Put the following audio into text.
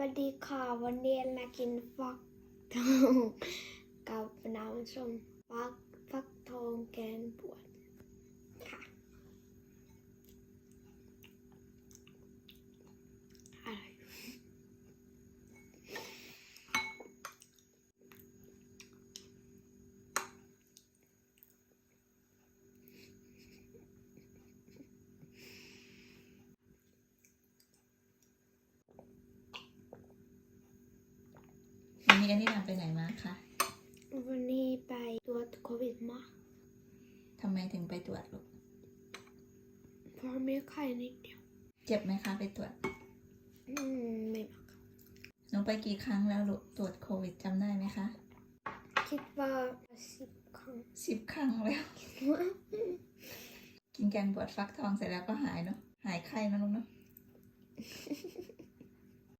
วัสดีค่ะ วันนี้มากินฟักทองกับน้ำส้มฟักฟักทองแกงบวชค่ะอร่อย วั นนี้อันนี้นำไปไหนมาคะวันนี้ไปตรวจโควิดมาทำไมถึงไปตรวจลูกเพราะมีไข้นิดเดียว เจ็บไหมคะไปตรวจ อืมไม่มากหนูไปกี่ครั้งแล้วลูกตรวจโควิดจำได้ไหมคะ คิดว่าสิบครั้งสิบครั้งแล้ว กินแกงบวชฟักทองเสร็จแล้วก็หายเนาะหายไข้นะลูกเนาะ